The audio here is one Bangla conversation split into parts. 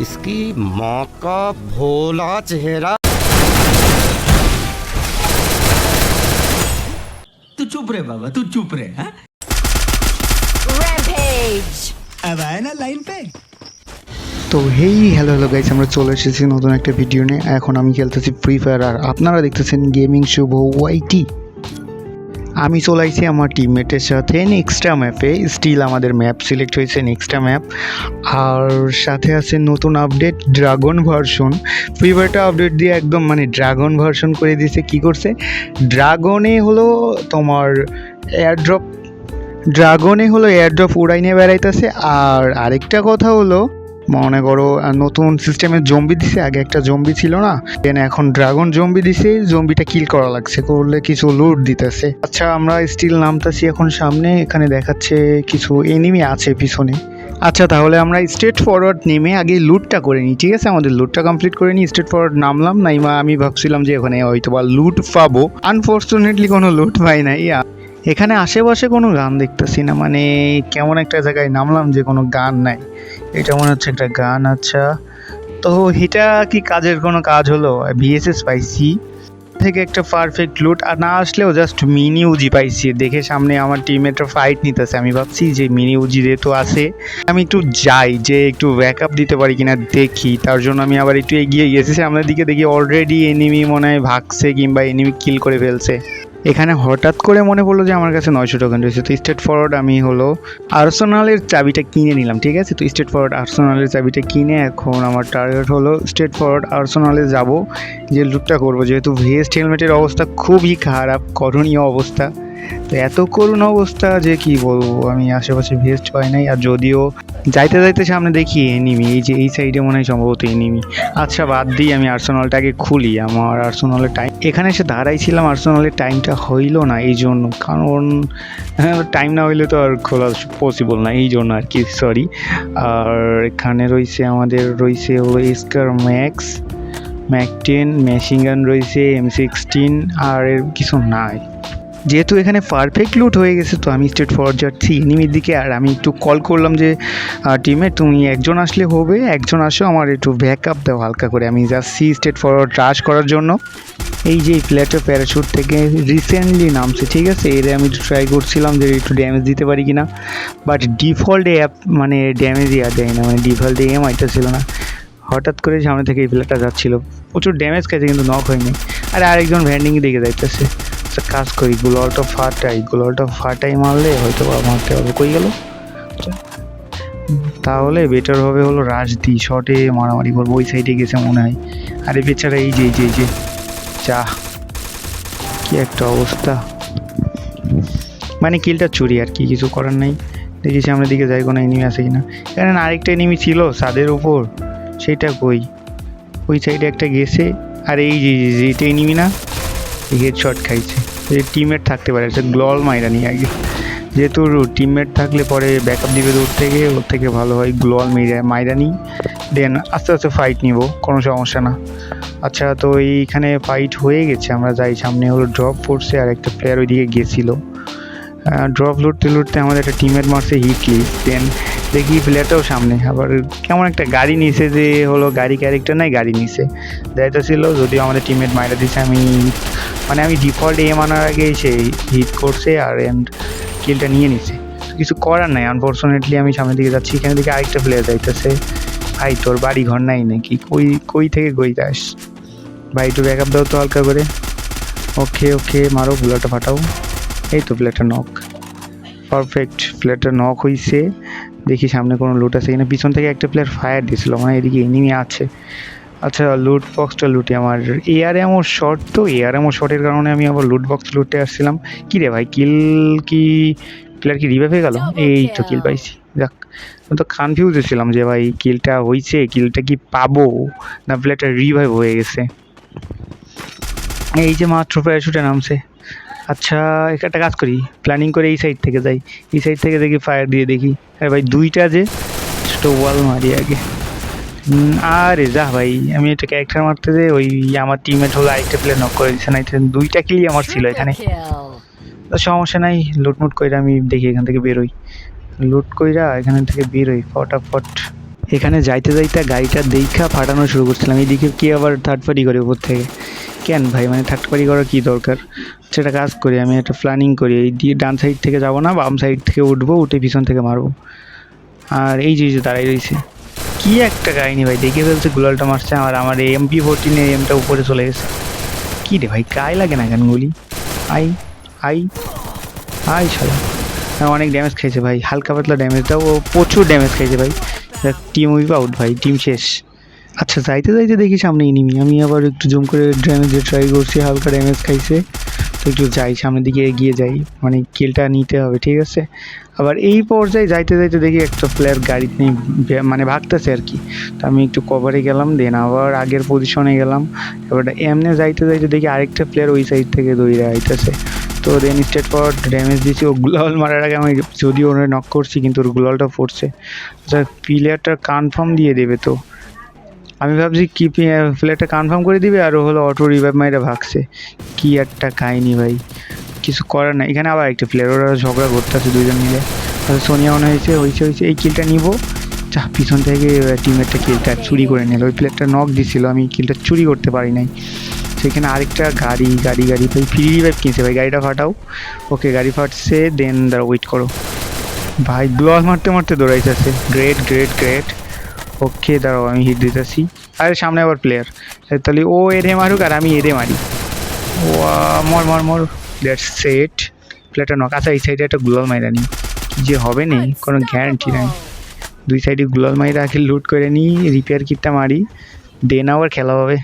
इसकी माँ का भोला चेहरा तू चुप रे बाबा तू चुप रे हाँ Rampage! अब आया ना लाइन पे তো হেই হ্যালো হ্যালো গাইস আমরা চলে এসেছি নতুন একটা ভিডিও নিয়ে এখন আমি খেলতেছি ফ্রি ফায়ার আর আপনারা দেখতেছেন গেমিং শুভ ওয়াইটি আমি চলাইছি আমার টিমমেটের সাথে নেক্সটা ম্যাপে স্টিল আমাদের ম্যাপ সিলেক্ট হয়েছে নেক্সটা ম্যাপ আর সাথে আছে নতুন আপডেট ড্রাগন ভার্সন ফ্রি ফায়ারটা আপডেট দিয়ে একদম মানে ড্রাগন ভার্সন করে দিয়েছে। কি করছে? ড্রাগনে হলো তোমার এয়ারড্রপ ড্রাগনে হলো এয়ারড্রপ উড়াই নিয়ে বেড়াইতেছে। আর আরেকটা কথা হলো মনে করো নতুন সিস্টেমের জম্বি দিছে, আগে একটা জম্বি ছিল না দেন এখন ড্রাগন জম্বি দিছে জম্বিটা কিল করা লাগছে, করলে কিছু লুট দিতেছে। আচ্ছা আমরা স্টিল নামতাছি এখন সামনে, এখানে দেখাচ্ছে কিছু এনিমি আছে পিছনে। আচ্ছা তাহলে আমরা স্ট্রেট ফরওয়ার্ড নেমে আগে লুটটা করে নিই, ঠিক আছে? আমাদের লুটটা কমপ্লিট করে নিই স্ট্রেট ফরওয়ার্ড নামলাম, নাইমা, আমি ভাবছিলাম যে ওখানে হয়তো বা লুট পাবো। আনফর্চুনেটলি কোনো লুট পাই নাই এখানে আশেপাশে কোনো গান দেখতেছি না মানে কেমন একটা জায়গায় নামলাম যে কোনো গান নাই। এটা মনে হচ্ছে একটা গান আচ্ছা। তো এটা কি কাজের কোনো কাজ হলো? ভিএসএস পাইছি। থেকে একটা পারফেক্ট লুট আর না আসলেও জাস্ট মিনি উজি পাইছি। দেখে সামনে আমার টিমের ফাইট নিতেছে। আমি ভাবছি যে মিনি উজি যেহেতু আছে, আমি একটু যাই, যে একটু ব্যাকআপ দিতে পারি কিনা দেখি। তার জন্য আমি আবার একটু এগিয়ে গিয়েছি সামনের দিকে দেখি অলরেডি এনিমি মনে হয় ভাগছে কিংবা এনিমি কিল করে ফেলছে। এখানে হঠাৎ করে মনে পড়ল যে আমার কাছে নয়শো টোকেন রয়েছে। তো স্টেট ফরওয়ার্ড আমি হলো আর্সোনালের চাবিটা কিনে নিলাম, ঠিক আছে? তো স্টেট ফরওয়ার্ড আর্সোনালের চাবিটা কিনে এখন আমার টার্গেট হলো স্টেট ফরওয়ার্ড আর্সোনালে যাব, যে লুটটা করব। যেহেতু ভেস্ট হেলমেটের অবস্থা খুবই খারাপ, করণীয় অবস্থা। তো এত করুণ অবস্থা যে কি বলব? আমি আশেপাশে ভেস্ট পাই নাই। আর যদিও যাইতে যাইতে সামনে দেখি এনিমি এই যে এই সাইডে মনে হয় সম্ভবত এনিমি আচ্ছা বাদ দিই আমি আর্সেনালটাকে খুলি। আমার আর্সেনালের টাইম এখানে এসে দাঁড়াইছিলাম আর্সেনালের টাইমটা হইল না, এই জন্য। কারণ টাইম না হইলে তো আর খোলা পসিবল না, এই জন্য আর কি সরি আর এখানে রয়েছে আমাদের রয়েছে হলো এসকার max mac ten machine gun রয়েছে এম সিক্সটিন আর এর কিছু নাই। যেহেতু এখানে পারফেক্ট লুট হয়ে গেছে, তো আমি স্টেট ফরওয়ার্ড যাচ্ছি এনিমির দিকে, আর আমি একটু কল করলাম যে টিমে তুমি একজন আসলে হবে, একজন আসো, আমার একটু ব্যাকআপ দাও হালকা করে। আমি যাচ্ছি স্টেট ফরওয়ার্ড রাশ করার জন্য। এই যে প্লেটের প্যারাশুট থেকে রিসেন্টলি নামছে, ঠিক আছে? এর আমি একটু ট্রাই করছিলাম যে একটু ড্যামেজ দিতে পারি কিনা। বাট ডিফল্ট অ্যাপ মানে ড্যামেজই আর দেয় না মানে ডিফল্টে এম আইটা ছিল না। হঠাৎ করে সামনে থেকে এই প্লেটটা যাচ্ছিল। প্রচুর ড্যামেজ খাইছে কিন্তু নক হয়নি। আর আরেকজন ভ্যান্ডিং দিকে যাইতেছে। আচ্ছা কাজ করি গুলোটা ফাটাই গুলোটা ফাটাই মারলে হয়তো মারতে হবে কই গেল। তাহলে বেটার হবে হলো রাশ দি শটে মারামারি করব, ওই সাইডে গেছে মনে হয়। আরে বেচারা এই যে এই যে যে চা কি একটা অবস্থা। মানে কিলটা চুরি আর কি, কিছু করার নেই। দেখি সামনের দিকে যাই কোনো এনিমি আছে কিনা। না আরেকটা এনিমি ছিল ছাদের উপর, সেটা কই? ওই সাইডে একটা গেছে। আর এই যে যে- যে, এটা এনিমি না? হেড শট খাইছে। এই টিমমেট থাকতে পারে সে গ্লল মাইরা নিয়ে আগে। যেহেতু টিমমেট থাকলে পরে ব্যাকআপ দিবে দূর থেকে, ওর থেকে ভালো হয় গ্লোয়াল মেরে, মাইরা দেন আস্তে আস্তে ফাইট নিব, কোনো সমস্যা না। আচ্ছা তো এইখানে ফাইট হয়ে গেছে, আমরা যাই, সামনে হলো ড্রপ পড়ছে, আর একটা প্লেয়ার ওইদিকে গেছিল। ড্রপ লুটতে লুটতে আমাদের একটা টিমের মারছে হিটলি দেন দেখি প্লেয়ারটাও সামনে, আবার কেমন একটা গাড়ি নিছে যে হলো গাড়ি ক্যারেক্টার নাই, গাড়ি নিছে। ছিল, যদিও আমাদের টিমমেট মাইরা দিছে, আমি মানে আমি ডিফল্ট এম আনার আগে সে হিট করছে আর এন্ড কিলটা নিয়ে নিছে কিছু করার নাই আনফর্চুনেটলি আমি সামনের দিকে যাচ্ছি, এখানে দিকে আরেকটা প্লেয়ার যাইতেছে। ভাই, তোর বাড়ি ঘর নাই নাকি? কই কই থেকে কই যাস? ভাই, একটু ব্যাকআপ দাও তো হালকা করে। ওকে ওকে, মারো বুলাটা ফাটাও। এই তো প্লেটটা নক পারফেক্ট প্লেটটা নক হইছে। দেখি সামনে কোনো লুট আছে কিনা। পিছন থেকে একটা প্লেয়ার ফায়ার দিয়েছিল মানে এদিকে এনিমি আছে। আচ্ছা লুট বক্সটা লুটি আমার। এয়ার এমন শর্ট তো? এয়ার এমন শর্টের কারণে আমি আবার লুট বক্স লুটে আসছিলাম। কি রে ভাই কিল কি প্লেয়ার কি রিভাইভ হয়ে গেল? এই তো কিল পাইছি। যাক আমি তো কনফিউজ ছিলাম যে ভাই কিলটা হয়েছে কিলটা কি পাবো না প্লেয়ারটা রিভাইভ হয়ে গেছে? এই যে মাত্র প্যারাশুটে নামছে। আচ্ছা একটা কাজ করি। প্ল্যানিং করে এই সাইড থেকে যাই। এই সাইড থেকে দেখি ফায়ার দিয়ে দেখি। আরে ভাই দুইটা যে ছোটো ওয়াল মারি আগে। আরে যা ভাই আমি একটা ক্যারেক্টার মারতে যে ওই আমার টিমেট হলো আরেকটা প্লেয়ার নক করে দিচ্ছে না দুইটা কিলি আমার ছিল এখানে। তো সমস্যা নাই লুটমুট কইরা আমি দেখি এখান থেকে বেরোই লুট কইরা এখান থেকে বেরোই ফটাফট। এখানে যাইতে যাইতে গাড়িটা দেখা ফাটানো শুরু করছিলাম এইদিকে কে আবার থার্ড পার্টি করে উপর থেকে? কেন ভাই মানে থার্ড পার্টি করার কী দরকার? সেটা কাজ করি আমি একটা প্ল্যানিং করি এই দিয়ে ডান সাইড থেকে যাব না বাম সাইড থেকে উঠবো উঠে পিছন থেকে মারবো। আর এই যে এই যে দাঁড়াই রয়েছে কি একটা কাহিনি ভাই? দেখে ফেলছে গুলালটা মারছে আর আমার এমপি ফোরটিনের এমটা উপরে চলে গেছে। কী রে ভাই গায়ে লাগে না কেন গুলি? আই আই আই হ্যাঁ, অনেক ড্যামেজ খেয়েছে ভাই হালকা পাতলা ড্যামেজটাও ও প্রচুর ড্যামেজ খেয়েছে ভাই। টিম উইপ আউট ভাই টিম শেষ। আচ্ছা যাইতে যাইতে দেখি সামনে এনিমি আমি আবার একটু জুম করে ড্যামেজে ট্রাই করছি হালকা ড্যামেজ খাইছে। তো একটু যাই সামনের দিকে এগিয়ে যাই মানে কিলটা নিতে হবে ঠিক আছে? আবার এই পর্যায়ে যাইতে যাইতে দেখি একটা প্লেয়ার গাড়ি নিয়ে মানে ভাগতেছে আর কি। তো আমি একটু কভারে গেলাম দেন আবার আগের পজিশনে গেলাম। এবার এমনি যাইতে যাইতে দেখি আরেকটা প্লেয়ার ওই সাইড থেকে দৌড়ে আইতেছে। তো দেন স্টেট পর ড্যামেজ দিয়েছি ও গ্লোয়াল মারার আগে আমি যদিও ওরা নক করছি, কিন্তু ওর গ্লোয়ালটা পড়ছে আচ্ছা প্লেয়ারটা কনফার্ম দিয়ে দেবে তো। আমি ভাবছি কি প্লেয়ারটা কনফার্ম করে দিবে, আর ও হলো অটো রিভাইভ মাইরা ভাগছে। কি একটা কাহিনি ভাই। কিছু করার না এখানে আবার একটা প্লেয়ার ওরা ঝগড়া করতেছে দুজন মিলে। আচ্ছা সোনিয়া মনে হয়েছে হয়েছে হয়েছে, এই কিলটা নিব। যা, পিছন থেকে টিমেরটা কিলটা চুরি করে নিল। ওই প্লেয়ারটা নক দিছিল, আমি কিলটা চুরি করতে পারি নাই। সেখানে আরেকটা গাড়ি গাড়ি গাড়ি, ভাই ফ্রি রিভাইভ কিনছে, ভাই, গাড়িটা ফাটাও। ওকে, গাড়ি ফাটছে দেন দাঁড়া ওয়েট করো। ভাই গ্লোয়াল মারতে মারতে দৌড়াইতেছে গ্রেট গ্রেট গ্রেট ওকে, দাঁড়াও, আমি হিট দিতেছি। আরে, সামনে আবার প্লেয়ার তাহলে ও এরে মারুক আর আমি এরে মারি। ও মর মর মর। দ্যাটস সেট প্লেয়ারটা নক আচ্ছা এই সাইডে একটা গ্লোয়াল মাইরা কি যে হবে নেই কোনো গ্যারান্টি নাই। দুই সাইডে গ্লোয়াল মাইরা আগে লুট করে নিই রিপেয়ার কিটটা মারি। দেন আবার খেলা হবে।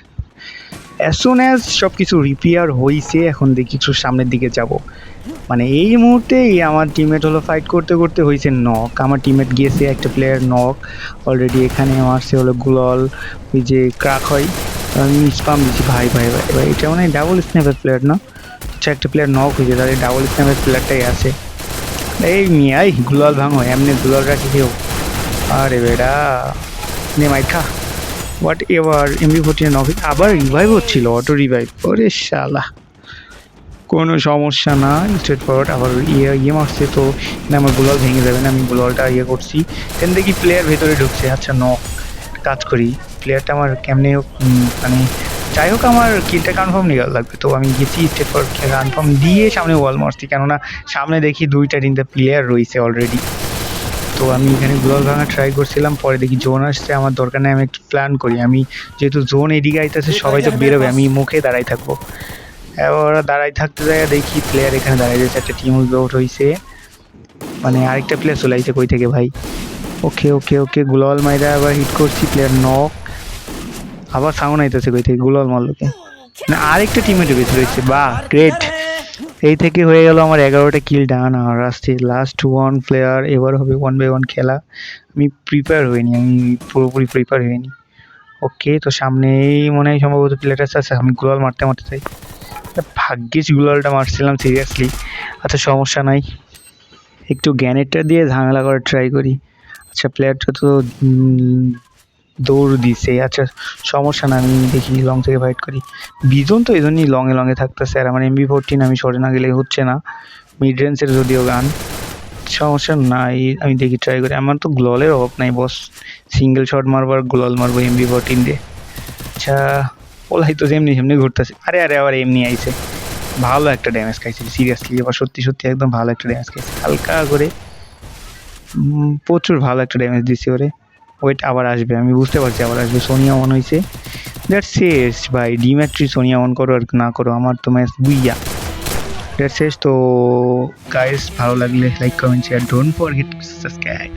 অ্যাজ সুন অ্যাজ সব কিছু রিপেয়ার হয়েছে এখন দেখি একটু সামনের দিকে যাব। মানে এই মুহূর্তেই আমার টিমমেট হলো ফাইট করতে করতে হয়েছে নক আমার টিমমেট গিয়েছে একটা প্লেয়ার নক অলরেডি এখানে মারছে হলো গুলল ওই যে ক্রাক হয় আমি স্পাম দিচ্ছি ভাই ভাই ভাই ভাই এটা মানে ডাবল স্ন্যাপের প্লেয়ার না? আচ্ছা একটা প্লেয়ার নক হয়েছে তাহলে ডাবল স্ন্যাপের প্লেয়ারটাই আছে। এই মিয়াই গুলাল ভাঙো, এমনি গুলাল রাখি কেউ? আরে বেটা নে মাইক খা whatever MB fourteen knock আবার রিভাইভ হচ্ছিল অটো রিভাইভ ওরে শালা। কোনো সমস্যা না স্ট্রেট ফরওয়ার্ড আবার ইয়ে ইয়ে মারছে তো, না আমার গুলাল ভেঙে যাবে না, আমি গুলালটা ইয়ে করছি। দেন দেখি প্লেয়ার ভেতরে ঢুকছে আচ্ছা নক কাজ করি। প্লেয়ারটা আমার কেমনে মানে যাই হোক আমার কিলটা কনফার্ম নিয়ে লাগবে। তো আমি গেছি স্টেট ফরওয়ার্ড কনফার্ম দিয়ে সামনে ওয়াল মারছি কেননা সামনে দেখি দুইটা তিনটা প্লেয়ার রয়েছে অলরেডি তো আমি এখানে গ্লোয়াল ভাঙা ট্রাই করছিলাম পরে দেখি জোন আসছে। আমার দরকার নেই আমি একটু প্ল্যান করি। আমি যেহেতু জোন এদিকে আইতেছে সবাই তো বেরোবে আমি মুখে দাঁড়াই থাকব। এবার ওরা দাঁড়াই থাকতে যায় দেখি প্লেয়ার এখানে দাঁড়াই যাচ্ছে একটা টিম আউট হয়েছে মানে আরেকটা প্লেয়ার চলে আসছে কই থেকে ভাই? ওকে ওকে ওকে গুলাল মাইরা আবার হিট করছি প্লেয়ার নক আবার সাউন্ড আইতেছে কই থেকে গুলাল মারলোকে না, আরেকটা টিমে ঢুকেছে রয়েছে বাহ গ্রেট এই থেকে হয়ে গেল আমার এগারোটা কিল ডান আর আসছে লাস্ট ওয়ান প্লেয়ার এবার হবে ওয়ান বাই ওয়ান খেলা। আমি প্রিপেয়ার হইনি, আমি পুরোপুরি প্রিপেয়ার হইনি। ওকে তো সামনেই মনে হয় সম্ভবত প্লেয়ার আছে, আমি গুলাল মারতে মারতে চাই। ভাগ্যিস গুলালটা মারছিলাম সিরিয়াসলি আচ্ছা সমস্যা নাই। একটু গ্যানেটটা দিয়ে ঝামেলা করার ট্রাই করি। আচ্ছা প্লেয়ারটা তো দৌড় দিছে। আচ্ছা সমস্যা না, আমি দেখি লং থেকে ফাইট করি। বিজন তো এই জন্যই লংয়ে লংয়ে থাকতেছে, আর আমার এমবি ফোরটিন আমি সরে না গেলে হচ্ছে না। মিড রেঞ্জের যদিও গান, সমস্যা নাই, আমি দেখি ট্রাই করি। আমার তো গ্লোয়ালের অভাব নাই বস সিঙ্গেল শট মারবো আর গ্লোয়াল মারবো এমবি ফোরটিন দিয়ে। আচ্ছা ওলাই তো যেমনি সেমনি ঘুরতেছে। আরে আরে, আবার এমনি আইছে। ভালো একটা ড্যামেজ খাইছে সিরিয়াসলি এবার সত্যি সত্যি একদম ভালো একটা ড্যামেজ খাইছে। হালকা করে প্রচুর ভালো একটা ড্যামেজ দিছি ওরে। ওয়েট আবার আসবে। আমি বুঝতে পারছি, আবার আসবে। সোনিয়া অন হয়েছে দ্যাট শেষ ভাই। ডিম্যাট্রি সোনিয়া অন করো আর না করো, আমার তো ম্যাচ বুইয়া দ্যাট শেষ তো গাইস ভালো লাগলে like comment share don't forget subscribe